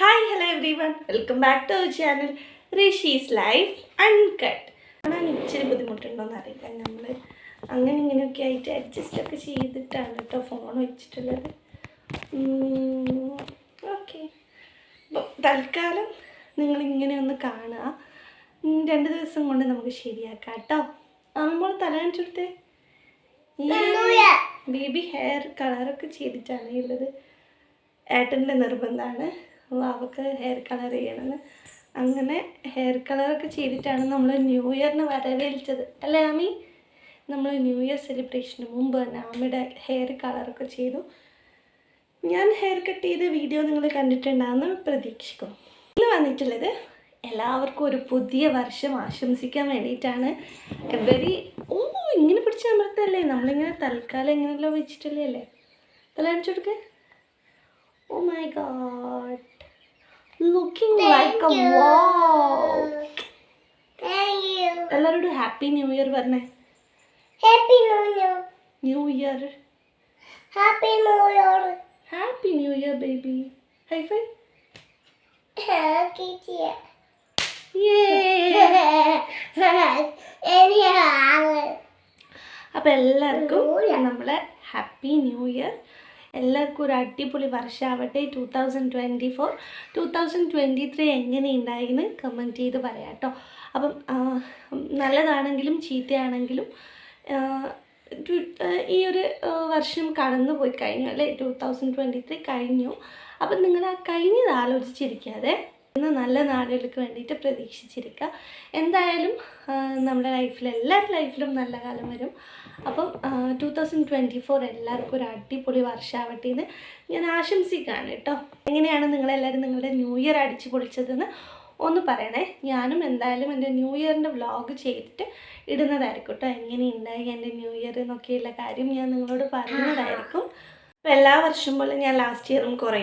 Hi hello every welcome back to our channel Rishi's life uncut കാണാൻ ഇച്ചിരി ബുദ്ധിമുട്ടുണ്ടോയെന്ന് അറിയില്ല. നമ്മൾ അങ്ങനെ ഇങ്ങനെയൊക്കെ ആയിട്ട് അഡ്ജസ്റ്റ് ഒക്കെ ചെയ്തിട്ടാണ് കേട്ടോ ഫോൺ വെച്ചിട്ടുള്ളത്. ഓക്കെ തൽക്കാലം നിങ്ങളിങ്ങനെ ഒന്ന് കാണുക. രണ്ട് ദിവസം കൊണ്ട് നമുക്ക് ശരിയാക്കാം കേട്ടോ. നമ്മൾ തല കാണിച്ചെടുത്തേ. ബേബി ഹെയർ കളറൊക്കെ ചെയ്തിട്ടാണ് ഉള്ളത്. ഏട്ടന്റെ നിർബന്ധമാണ്. അവൾക്ക് ഹെയർ കളർ ചെയ്യണമെന്ന് അങ്ങനെ ഹെയർ കളറൊക്കെ ചെയ്തിട്ടാണ് നമ്മൾ ന്യൂ ഇയറിന് വരവേൽച്ചത്. അല്ലേ ആമി? നമ്മൾ ന്യൂ ഇയർ സെലിബ്രേഷന് മുമ്പ് തന്നെ ആമിയുടെ ഹെയർ കളറൊക്കെ ചെയ്തു. ഞാൻ ഹെയർ കട്ട് ചെയ്ത വീഡിയോ നിങ്ങൾ കണ്ടിട്ടുണ്ടാകുന്ന പ്രതീക്ഷിക്കും ഇന്ന് വന്നിട്ടുള്ളത് എല്ലാവർക്കും ഒരു പുതിയ വർഷം ആശംസിക്കാൻ വേണ്ടിയിട്ടാണ്. വെരി ഓ ഇങ്ങനെ പിടിച്ച് അമർത്തല്ലേ? നമ്മളിങ്ങനെ തൽക്കാലം ഇങ്ങനെയല്ലോ വെച്ചിട്ടല്ലേ അല്ലേ? തല അടിച്ചു കൊടുക്കേ. ഓ my god looking like a wow Thank you. എല്ലാവരോടും ഹാപ്പി ന്യൂ ഇയർ പറഞ്ഞേ Happy New Year. New year Happy New Year. Happy new year baby hi fi happy. Anyhow. അപ്പോൾ എല്ലാവർക്കും നമ്മളെ ഹാപ്പി ന്യൂ ഇയർ എല്ലാവർക്കും ഒരു അടിപൊളി വർഷമാവട്ടെ two thousand twenty four two thousand twenty three എങ്ങനെയുണ്ടായിന്ന് comment ചെയ്ത് പറയാം കേട്ടോ അപ്പം നല്ലതാണെങ്കിലും ചീത്തയാണെങ്കിലും ഈ ഒരു വർഷം കടന്നു പോയി കഴിഞ്ഞു അല്ലേ? ടു തൗസൻഡ് ട്വന്റി ത്രീ കഴിഞ്ഞു. അപ്പം നിങ്ങൾ ആ കഴിഞ്ഞത് ആലോചിച്ചിരിക്കാതെ ഇന്ന് നല്ല നാളുകൾക്ക് വേണ്ടിയിട്ട് പ്രതീക്ഷിച്ചിരിക്കുക എന്തായാലും നമ്മുടെ ലൈഫിൽ എല്ലാവരുടെ ലൈഫിലും നല്ല കാലം വരും. അപ്പം ടു തൗസൻഡ് ട്വന്റി ഫോർ എല്ലാവർക്കും ഒരു അടിപൊളി വർഷമാവട്ടെ എന്ന് ഞാൻ ആശംസിക്കുകയാണ് കേട്ടോ. എങ്ങനെയാണ് നിങ്ങളെല്ലാവരും നിങ്ങളുടെ ന്യൂ ഇയർ അടിച്ചു പൊളിച്ചതെന്ന് ഒന്ന് പറയണേ. ഞാനും എന്തായാലും എന്റെ ന്യൂ ഇയറിന്റെ വ്ളോഗ് ചെയ്തിട്ട് ഇടുന്നതായിരിക്കും കേട്ടോ. എങ്ങനെയുണ്ടായി എന്റെ ന്യൂ ഇയർ എന്നൊക്കെയുള്ള കാര്യം ഞാൻ നിങ്ങളോട് പറയുന്നതായിരിക്കും അപ്പോൾ എല്ലാ വർഷം പോലെ ഞാൻ ലാസ്റ്റ് ഇയറും കുറേ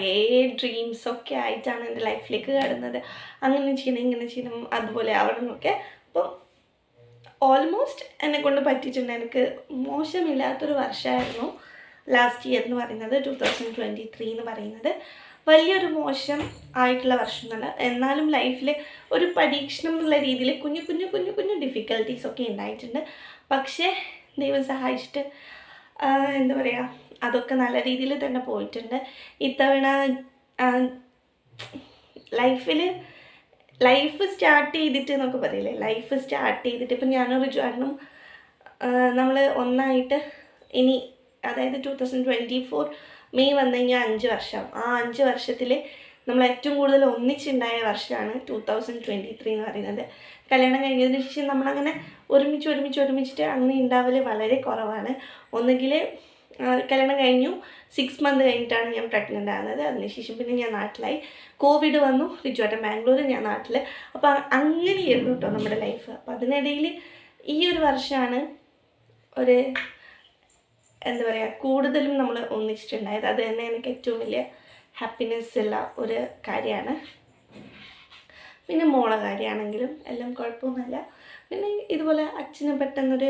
ഡ്രീംസൊക്കെ ആയിട്ടാണ് എന്റെ ലൈഫിലേക്ക് കടന്നത്. അങ്ങനെ ചെയ്യണം ഇങ്ങനെ ചെയ്യണം അതുപോലെ ആവണം എന്നൊക്കെ അപ്പം ഓൾമോസ്റ്റ് എന്നെ കൊണ്ട് പറ്റിയിട്ടുണ്ട്. എനിക്ക് മോശമില്ലാത്തൊരു വർഷമായിരുന്നു ലാസ്റ്റ് ഇയർ എന്ന് പറയുന്നത് ടു തൗസൻഡ് ട്വന്റി ത്രീ എന്ന് പറയുന്നത്. വലിയൊരു മോശം ആയിട്ടുള്ള വർഷം എന്നല്ല എന്നാലും ലൈഫിൽ ഒരു പരീക്ഷണം എന്നുള്ള രീതിയിൽ കുഞ്ഞു കുഞ്ഞു കുഞ്ഞു കുഞ്ഞു ഡിഫിക്കൽട്ടീസ് ഒക്കെ ഉണ്ടായിട്ടുണ്ട്. പക്ഷേ ദൈവം സഹായിച്ചിട്ട് എന്താ പറയുക അതൊക്കെ നല്ല രീതിയിൽ തന്നെ പോയിട്ടുണ്ട്. ഇത്തവണ ലൈഫിൽ ലൈഫ് സ്റ്റാർട്ട് ചെയ്തിട്ട് എന്നൊക്കെ പറയില്ലേ? ലൈഫ് സ്റ്റാർട്ട് ചെയ്തിട്ട് ഇപ്പം ഞാനും റിജുവാനും നമ്മൾ ഒന്നായിട്ട് ഇനി അതായത് two thousand twenty four May വന്നു കഴിഞ്ഞാൽ അഞ്ച് വർഷം. ആ അഞ്ച് വർഷത്തിൽ നമ്മൾ ഏറ്റവും കൂടുതൽ ഒന്നിച്ചുണ്ടായ വർഷമാണ് ടു തൗസൻഡ് ട്വന്റി ത്രീ എന്ന് പറയുന്നത്. കല്യാണം കഴിഞ്ഞതിന് ശേഷം നമ്മളങ്ങനെ ഒരുമിച്ച് ഒരുമിച്ച് ഒരുമിച്ചിട്ട് അങ്ങനെ ഉണ്ടാവൽ വളരെ കുറവാണ്. ഒന്നുകിൽ കല്യാണം കഴിഞ്ഞു. സിക്സ് മന്ത് കഴിഞ്ഞിട്ടാണ് ഞാൻ പ്രഗ്നന്റ് ആകുന്നത്. അതിനുശേഷം പിന്നെ ഞാൻ നാട്ടിലായി. കോവിഡ് വന്നു. റിച്ചുവേട്ടൻ ബാംഗ്ലൂർ ഞാൻ നാട്ടിൽ അപ്പോൾ അങ്ങനെയായിരുന്നു കേട്ടോ നമ്മുടെ ലൈഫ് അപ്പോൾ അതിനിടയിൽ ഈ ഒരു വർഷമാണ് ഒരു എന്താ പറയുക കൂടുതലും നമ്മൾ ഒന്നിച്ചിട്ടുണ്ടായത്. അത് തന്നെ എനിക്ക് ഏറ്റവും വലിയ ഹാപ്പിനെസ് ഉള്ള ഒരു കാര്യമാണ്. പിന്നെ മോളെ കാര്യമാണെങ്കിലും എല്ലാം കുഴപ്പമൊന്നുമില്ല. പിന്നെ ഇതുപോലെ അച്ഛന് പെട്ടെന്നൊരു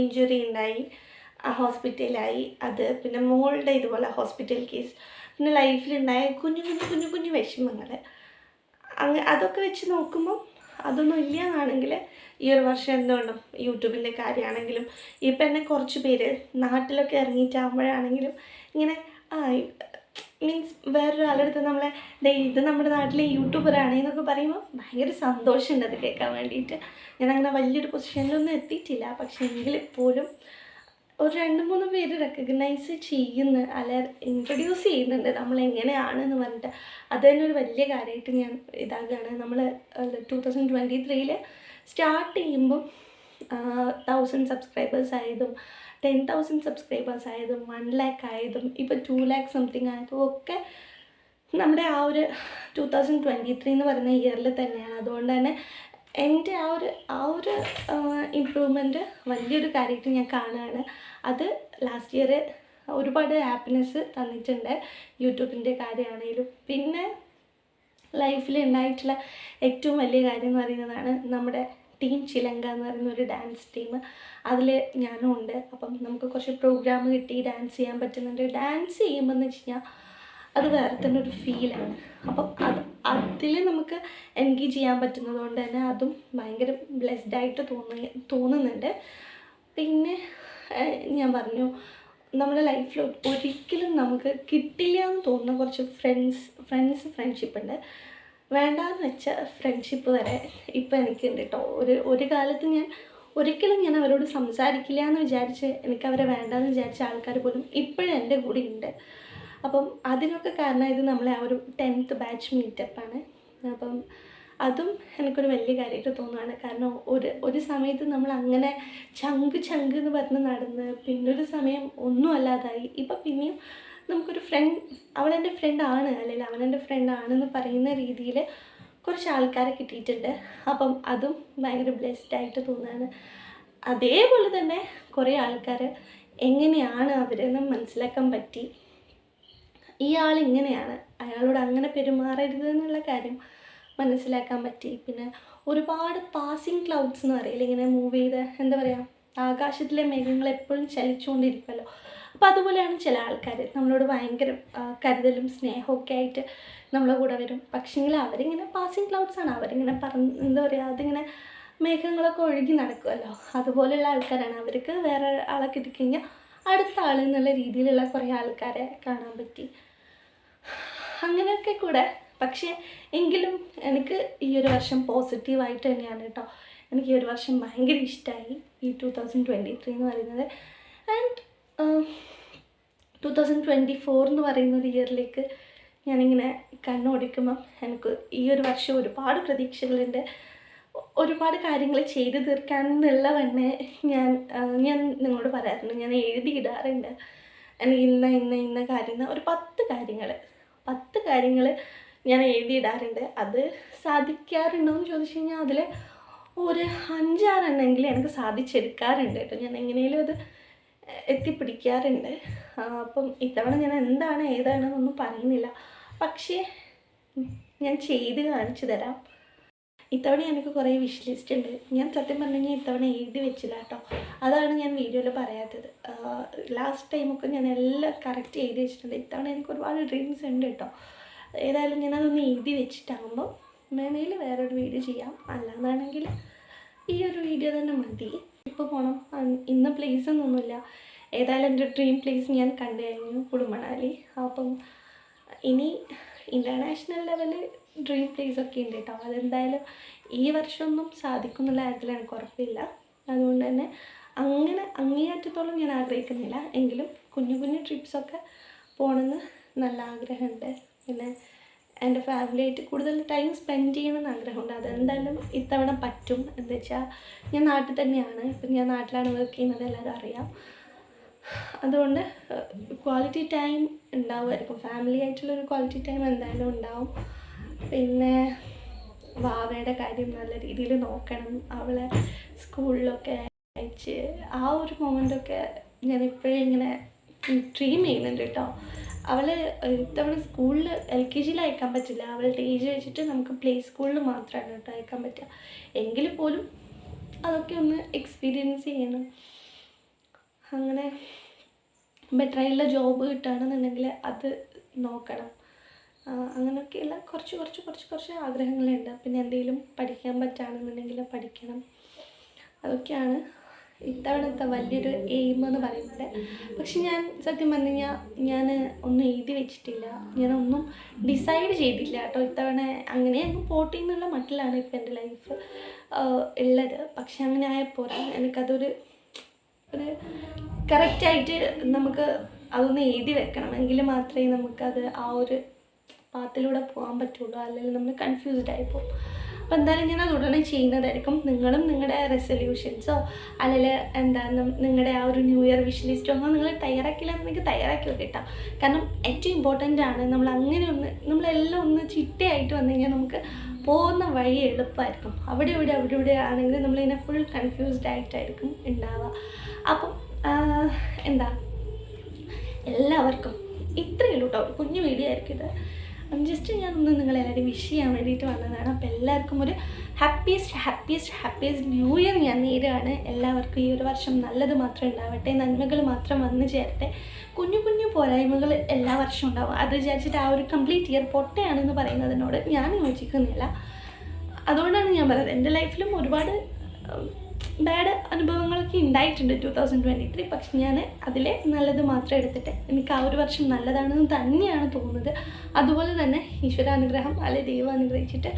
ഇഞ്ചുറി ഉണ്ടായി. ഹോസ്പിറ്റലായി അത് പിന്നെ മോളുടെ ഇതുപോലെ ഹോസ്പിറ്റൽ കേസ്. പിന്നെ ലൈഫിലുണ്ടായ കുഞ്ഞു കുഞ്ഞു കുഞ്ഞു കുഞ്ഞു വിഷമങ്ങൾ അങ്ങ് അതൊക്കെ വെച്ച് നോക്കുമ്പോൾ അതൊന്നും ഇല്ല എന്നാണെങ്കിൽ ഈ ഒരു വർഷം എന്തുകൊണ്ടും യൂട്യൂബിന്റെ കാര്യമാണെങ്കിലും ഇപ്പം എന്നെ കുറച്ച് പേര് നാട്ടിലൊക്കെ ഇറങ്ങിയിട്ടാകുമ്പോഴാണെങ്കിലും ഇങ്ങനെ ആ മീൻസ് വേറൊരാളുടെ അടുത്ത് നമ്മളെ ഡേ ഇത് നമ്മുടെ നാട്ടിലെ യൂട്യൂബറാണ് എന്നൊക്കെ പറയുമ്പോൾ ഭയങ്കര സന്തോഷമുണ്ട് അത് കേൾക്കാൻ വേണ്ടിയിട്ട്. ഞാൻ അങ്ങനെ വലിയൊരു പൊസിഷനിലൊന്നും എത്തിയിട്ടില്ല. പക്ഷേ എങ്കിൽ ഒരു രണ്ട് മൂന്ന് പേര് റെക്കഗ്നൈസ് ചെയ്യുന്നു അല്ല? ഇൻട്രൊഡ്യൂസ് ചെയ്യുന്നുണ്ട്. നമ്മൾ എങ്ങനെയാണെന്ന് പറഞ്ഞിട്ട്. അത് തന്നെ ഒരു വലിയ കാര്യമായിട്ട് ഞാൻ ഇതാക്കുകയാണ്. നമ്മൾ ടു തൗസൻഡ് ട്വന്റി ത്രീയിൽ സ്റ്റാർട്ട് ചെയ്യുമ്പം തൗസൻഡ് സബ്സ്ക്രൈബേഴ്സ് ആയതും ടെൻ തൗസൻഡ് സബ്സ്ക്രൈബേഴ്സ് ആയതും വൺ ലാക്ക് ആയതും ഇപ്പോൾ ടു ലാക്ക് സംതിങ് ആയതും ഒക്കെ നമ്മുടെ ആ ഒരു ടു തൗസൻഡ് ട്വന്റി ത്രീ എന്ന് പറയുന്ന ഇയറിൽ തന്നെയാണ്. അതുകൊണ്ട് തന്നെ എന്റെ ആ ഒരു ആ ഒരു ഇമ്പ്രൂവ്മെന്റ് വലിയൊരു കാര്യമായിട്ട് ഞാൻ കാണുകയാണ് അത് ലാസ്റ്റ് ഇയർ ഒരുപാട് ഹാപ്പിനെസ് തന്നിട്ടുണ്ട് യൂട്യൂബിന്റെ കാര്യമാണെങ്കിലും. പിന്നെ ലൈഫിൽ ഉണ്ടായിട്ടുള്ള ഏറ്റവും വലിയ കാര്യം എന്ന് പറയുന്നതാണ് നമ്മുടെ ടീം ചിലങ്ക എന്ന് പറയുന്ന ഒരു ഡാൻസ് ടീം അതിൽ ഞാനും ഉണ്ട്. അപ്പം നമുക്ക് കുറച്ച് പ്രോഗ്രാം കിട്ടി ഡാൻസ് ചെയ്യാൻ പറ്റുന്നുണ്ട്. ഡാൻസ് ചെയ്യുമ്പോൾ എന്ന് വെച്ച് കഴിഞ്ഞാൽ അത് വേറെ തന്നെ ഒരു ഫീലാണ് അപ്പം അത് അതിൽ നമുക്ക് എൻഗേജ് ചെയ്യാൻ പറ്റുന്നത് കൊണ്ട് തന്നെ അതും ഭയങ്കര ബ്ലെസ്ഡ് ആയിട്ട് തോന്നി തോന്നുന്നുണ്ട്. പിന്നെ ഞാൻ പറഞ്ഞു നമ്മുടെ ലൈഫിൽ ഒരിക്കലും നമുക്ക് കിട്ടില്ല എന്ന് തോന്നുന്ന കുറച്ച് ഫ്രണ്ട്സ് ഫ്രണ്ട്സ് ഫ്രണ്ട്ഷിപ്പ് ഉണ്ട്. വേണ്ടാന്ന് വെച്ച ഫ്രണ്ട്ഷിപ്പ് വരെ ഇപ്പം എനിക്കുണ്ട് കേട്ടോ ഒരു ഒരു കാലത്ത് ഞാൻ ഒരിക്കലും ഞാൻ അവരോട് സംസാരിക്കില്ല എന്ന് വിചാരിച്ച് എനിക്ക് അവരെ വേണ്ടാന്ന് വിചാരിച്ച ആൾക്കാർ പോലും ഇപ്പോഴും എന്റെ കൂടെ ഉണ്ട്. അപ്പം അതിനൊക്കെ കാരണം ഇത് നമ്മളെ ആ ഒരു ടെൻത്ത് ബാച്ച് മീറ്റപ്പാണ് അപ്പം അതും എനിക്കൊരു വലിയ കാര്യമായിട്ട് തോന്നുകയാണ് കാരണം ഒരു ഒരു സമയത്ത് നമ്മൾ അങ്ങനെ ചങ്ക് ചങ്ക് എന്ന് പറഞ്ഞ് നടന്ന് പിന്നൊരു സമയം ഒന്നും അല്ലാതായി. ഇപ്പം പിന്നെയും നമുക്കൊരു ഫ്രണ്ട് അവളെന്റെ ഫ്രണ്ട് ആണ് അല്ലെങ്കിൽ അവനെന്റെ ഫ്രണ്ട് ആണെന്ന് പറയുന്ന രീതിയിൽ കുറച്ച് ആൾക്കാരെ കിട്ടിയിട്ടുണ്ട്. അപ്പം അതും ഭയങ്കര ബ്ലെസ്ഡ് ആയിട്ട് തോന്നുകയാണ് അതേപോലെ തന്നെ കുറേ ആൾക്കാർ എങ്ങനെയാണ് അവരെന്ന് മനസ്സിലാക്കാൻ പറ്റി? ആൾ ഇങ്ങനെയാണ്. അയാളോട് അങ്ങനെ പെരുമാറരുത് എന്നുള്ള കാര്യം മനസ്സിലാക്കാൻ പറ്റി. പിന്നെ ഒരുപാട് പാസിങ് ക്ലൗഡ്സ് എന്ന് പറയില്ല ഇങ്ങനെ മൂവ് ചെയ്ത് എന്താ പറയുക ആകാശത്തിലെ മേഘങ്ങൾ എപ്പോഴും ചലിച്ചുകൊണ്ടിരിക്കുമല്ലോ. അപ്പോൾ അതുപോലെയാണ് ചില ആൾക്കാർ നമ്മളോട് ഭയങ്കര കരുതലും സ്നേഹമൊക്കെ ആയിട്ട് നമ്മളെ കൂടെ വരും. പക്ഷേങ്കിൽ അവരിങ്ങനെ പാസിങ് ആണ്. അവരിങ്ങനെ പറഞ്ഞ് എന്താ പറയുക അതിങ്ങനെ മേഘങ്ങളൊക്കെ ഒഴുകി നടക്കുമല്ലോ. അതുപോലെയുള്ള ആൾക്കാരാണ്. അവർക്ക് വേറെ ആളെ കിട്ടിക്കഴിഞ്ഞാൽ അടുത്ത ആൾ എന്നുള്ള രീതിയിലുള്ള കുറേ ആൾക്കാരെ കാണാൻ പറ്റി. അങ്ങനെയൊക്കെ കൂടെ. പക്ഷേ എങ്കിലും എനിക്ക് ഈ ഒരു വർഷം പോസിറ്റീവായിട്ട് തന്നെയാണ് കേട്ടോ. എനിക്ക് ഈ ഒരു വർഷം ഭയങ്കര ഇഷ്ടമായി ഈ ടു തൗസൻഡ് ട്വന്റി ത്രീ എന്ന് പറയുന്നത്. And two thousand twenty four എന്ന് പറയുന്ന ഒരു ഇയറിലേക്ക് ഞാനിങ്ങനെ കണ്ണോടിക്കുമ്പം എനിക്ക് ഈ ഒരു വർഷം ഒരുപാട് പ്രതീക്ഷകളുണ്ട്. ഒരുപാട് കാര്യങ്ങൾ ചെയ്തു തീർക്കാൻ എന്നുള്ള വണ്ണേ ഞാൻ ഞാൻ നിങ്ങളോട് പറയാറുണ്ട്. ഞാൻ എഴുതിയിടാറുണ്ട്. എനിക്ക് ഇന്ന ഇന്ന ഇന്ന കാര്യം ഒരു പത്ത് കാര്യങ്ങൾ. പത്ത് കാര്യങ്ങൾ ഞാൻ എഴുതിയിടാറുണ്ട്. അത് സാധിക്കാറുണ്ടോ എന്ന് ചോദിച്ചു കഴിഞ്ഞാൽ അതിൽ ഒരു അഞ്ചാറെണ്ണമെങ്കിലും എനിക്ക് സാധിച്ചെടുക്കാറുണ്ട് കേട്ടോ. ഞാൻ എങ്ങനെയും അത് എത്തിപ്പിടിക്കാറുണ്ട്. അപ്പം ഇത്തവണ ഞാൻ എന്താണ് ഏതാണെന്നൊന്നും പറയുന്നില്ല. പക്ഷേ ഞാൻ ചെയ്ത് കാണിച്ചു തരാം. ഇത്തവണ എനിക്ക് കുറേ വിഷ് ലിസ്റ്റ് ഉണ്ട്. ഞാൻ സത്യം പറഞ്ഞു കഴിഞ്ഞാൽ ഇത്തവണ എഴുതി വെച്ചില്ല കേട്ടോ അതാണ് ഞാൻ വീഡിയോയിൽ പറയാത്തത്. ലാസ്റ്റ് ടൈമൊക്കെ ഞാൻ എല്ലാം കറക്റ്റ് എഴുതി വെച്ചിട്ടുണ്ട്. ഇത്തവണ എനിക്ക് ഒരുപാട് ഡ്രീംസ് ഉണ്ട് കേട്ടോ ഏതായാലും ഞാൻ അതൊന്ന് എഴുതി വെച്ചിട്ടാകുമ്പോൾ വേണമെങ്കിൽ വേറൊരു വീഡിയോ ചെയ്യാം. അല്ലാന്നാണെങ്കിൽ ഈ ഒരു വീഡിയോ തന്നെ മതി. ഇപ്പോൾ പോകണം ഇന്ന പ്ലേസ് ഒന്നുമില്ല ഏതായാലും എന്റെ ഡ്രീം പ്ലേസ് ഞാൻ കണ്ടു കഴിഞ്ഞു കുടുംബണാലി അപ്പം ഇനി ഇന്റർനാഷണൽ ലെവൽ ഡ്രീം പ്ലേസ് ഒക്കെ ഉണ്ട് കേട്ടോ. അതെന്തായാലും ഈ വർഷമൊന്നും സാധിക്കുന്നുള്ള കാര്യത്തിൽ എനിക്ക് ഉറപ്പില്ല. അതുകൊണ്ട് തന്നെ അങ്ങനെ അങ്ങേയറ്റത്തോളം ഞാൻ ആഗ്രഹിക്കുന്നില്ല. എങ്കിലും കുഞ്ഞു കുഞ്ഞു ട്രിപ്സൊക്കെ പോകണമെന്ന് നല്ല ആഗ്രഹമുണ്ട്. പിന്നെ എന്റെ ഫാമിലിയായിട്ട് കൂടുതൽ ടൈം സ്പെൻഡ് ചെയ്യണമെന്ന് ആഗ്രഹമുണ്ട്. അതെന്തായാലും ഇത്തവണ പറ്റും. എന്താ വെച്ചാൽ ഞാൻ നാട്ടിൽ തന്നെയാണ്. ഇപ്പം ഞാൻ നാട്ടിലാണ് വർക്ക് ചെയ്യുന്നത്. എല്ലാവരും അറിയാം. അതുകൊണ്ട് ക്വാളിറ്റി ടൈം ഉണ്ടാവുമായിരിക്കും. ഫാമിലി ആയിട്ടുള്ളൊരു ക്വാളിറ്റി ടൈം എന്തായാലും ഉണ്ടാവും. പിന്നെ വാവയുടെ കാര്യം നല്ല രീതിയിൽ നോക്കണം. അവളെ സ്കൂളിലൊക്കെ അയച്ച് ആ ഒരു മൊമെന്റൊക്കെ ഞാൻ ഇപ്പോഴും ഇങ്ങനെ ഡ്രീം ചെയ്യുന്നുണ്ട് കേട്ടോ. അവൾ ഇത്തവണ സ്കൂളിൽ എൽ കെ ജിയിൽ അയക്കാൻ പറ്റില്ല. അവളുടെ ഏജ് വെച്ചിട്ട് നമുക്ക് പ്ലേ സ്കൂളിൽ മാത്രമാണ് കേട്ടോ അയക്കാൻ പറ്റുക. എങ്കിൽ പോലും അതൊക്കെ ഒന്ന് എക്സ്പീരിയൻസ് ചെയ്യണം. അങ്ങനെ ബെറ്ററായിട്ടുള്ള ജോബ് കിട്ടുകയാണെന്നുണ്ടെങ്കിൽ അത് നോക്കണം. അങ്ങനെയൊക്കെയുള്ള കുറച്ച് കുറച്ച് കുറച്ച് കുറച്ച് ആഗ്രഹങ്ങളുണ്ട്. പിന്നെ എന്തെങ്കിലും പഠിക്കാൻ പറ്റുകയാണെന്നുണ്ടെങ്കിൽ പഠിക്കണം. അതൊക്കെയാണ് ഇത്തവണത്തെ വലിയൊരു എയിം എന്ന് പറയുന്നത്. പക്ഷെ ഞാൻ സത്യം പറഞ്ഞു കഴിഞ്ഞാൽ ഞാൻ ഒന്നും എഴുതി വെച്ചിട്ടില്ല. ഞാനൊന്നും ഡിസൈഡ് ചെയ്തില്ല കേട്ടോ ഇത്തവണ അങ്ങനെ അങ്ങ് പോട്ടി എന്നുള്ള മട്ടിലാണ് ഇപ്പം എന്റെ ലൈഫ് ഉള്ളത്. പക്ഷെ അങ്ങനെ ആയപ്പോൾ എനിക്കതൊരു ഒരു കറക്റ്റായിട്ട് നമുക്ക് അതൊന്ന് എഴുതി വെക്കണം. എങ്കിൽ മാത്രമേ നമുക്കത് ആ ഒരു പാത്തിലൂടെ പോകാൻ പറ്റുള്ളൂ അല്ലെങ്കിൽ നമ്മൾ കൺഫ്യൂസ്ഡ് ആയി പോകും അപ്പോൾ എന്തായാലും ഞാൻ അത് ഉടനെ ചെയ്യുന്നതായിരിക്കും. നിങ്ങളും നിങ്ങളുടെ റെസൊല്യൂഷൻസോ അല്ലെങ്കിൽ എന്താ നിങ്ങളുടെ ആ ഒരു ന്യൂ ഇയർ വിഷ് ലിസ്റ്റോ ഒന്നും നിങ്ങൾ തയ്യാറാക്കില്ല എന്നെനിക്ക് തയ്യാറാക്കി വെക്കട്ടാ കാരണം ഏറ്റവും ഇമ്പോർട്ടന്റ് ആണ് നമ്മൾ അങ്ങനെ ഒന്ന് നമ്മളെല്ലാം ഒന്ന് ചിട്ടയായിട്ട് വന്നു കഴിഞ്ഞാൽ നമുക്ക് പോകുന്ന വഴി എളുപ്പമായിരിക്കും. അവിടെ ഇവിടെ അവിടെ ഇവിടെ ആണെങ്കിൽ നമ്മളിങ്ങനെ ഫുൾ കൺഫ്യൂസ്ഡ് ആയിട്ടായിരിക്കും ഉണ്ടാവുക. അപ്പം എന്താ എല്ലാവർക്കും ഇത്രയേ ഉള്ളൂ കേട്ടോ കുഞ്ഞു വീഡിയോ ആയിരിക്കും ഇത്. ജസ്റ്റ് ഞാനൊന്ന് നിങ്ങളെല്ലാവരും വിഷ് ചെയ്യാൻ വേണ്ടിയിട്ട് വന്നതാണ്. അപ്പോൾ എല്ലാവർക്കും ഒരു happiest happiest happiest new year ഞാൻ നേരുകയാണ് എല്ലാവർക്കും ഈ ഒരു വർഷം നല്ലത് മാത്രം ഉണ്ടാവട്ടെ നന്മകൾ മാത്രം വന്നു ചേരട്ടെ. കുഞ്ഞു കുഞ്ഞു പോരായ്മകൾ എല്ലാ വർഷവും ഉണ്ടാവും. അത് വിചാരിച്ചിട്ട് ആ ഒരു കംപ്ലീറ്റ് ഇയർ പൊട്ടയാണെന്ന് പറയുന്നതിനോട് ഞാൻ യോജിക്കുന്നില്ല. അതുകൊണ്ടാണ് ഞാൻ പറയുന്നത് എന്റെ ലൈഫിലും ഒരുപാട് ബാഡ് അനുഭവങ്ങളൊക്കെ ഉണ്ടായിട്ടുണ്ട് ടു തൗസൻഡ് ട്വന്റി ത്രീ പക്ഷെ ഞാൻ അതിലെ നല്ലത് മാത്രം എടുത്തിട്ട് എനിക്ക് ആ ഒരു വർഷം നല്ലതാണെന്ന് തന്നെയാണ് തോന്നുന്നത്. അതുപോലെ തന്നെ ഈശ്വരാനുഗ്രഹം അല്ലെ ദൈവം അനുഗ്രഹിച്ചിട്ട്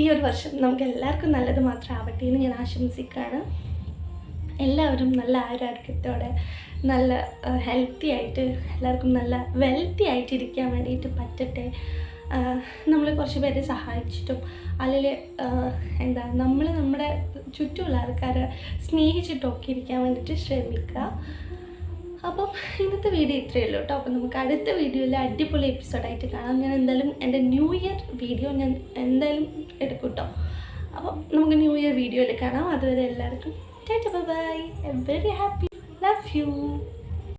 ഈ ഒരു വർഷം നമുക്ക് എല്ലാവർക്കും നല്ലത് മാത്രം ആവട്ടെ എന്ന് ഞാൻ ആശംസിക്കുകയാണ്. എല്ലാവരും നല്ല ആരോഗ്യത്തോടെ നല്ല ഹെൽത്തി ആയിട്ട് എല്ലാവർക്കും നല്ല വെൽത്തി ആയിട്ടിരിക്കാൻ വേണ്ടിയിട്ട് പറ്റട്ടെ. നമ്മൾ കുറച്ച് പേരെ സഹായിച്ചിട്ടും അല്ലെങ്കിൽ എന്താ നമ്മൾ നമ്മുടെ ചുറ്റുമുള്ള ആൾക്കാരെ സ്നേഹിച്ചിട്ടൊക്കെ ഇരിക്കാൻ വേണ്ടിയിട്ട് ശ്രമിക്കുക. അപ്പം ഇന്നത്തെ വീഡിയോ ഇത്രയേ ഉള്ളൂ കേട്ടോ. അപ്പം നമുക്ക് അടുത്ത വീഡിയോയിൽ അടിപൊളി എപ്പിസോഡായിട്ട് കാണാം. ഞാൻ എന്തായാലും എന്റെ ന്യൂ ഇയർ വീഡിയോ ഞാൻ എന്തായാലും എടുക്കും കേട്ടോ. അപ്പം നമുക്ക് ന്യൂ ഇയർ വീഡിയോയിൽ കാണാം. അതുവരെ എല്ലാവർക്കും bye very happy love you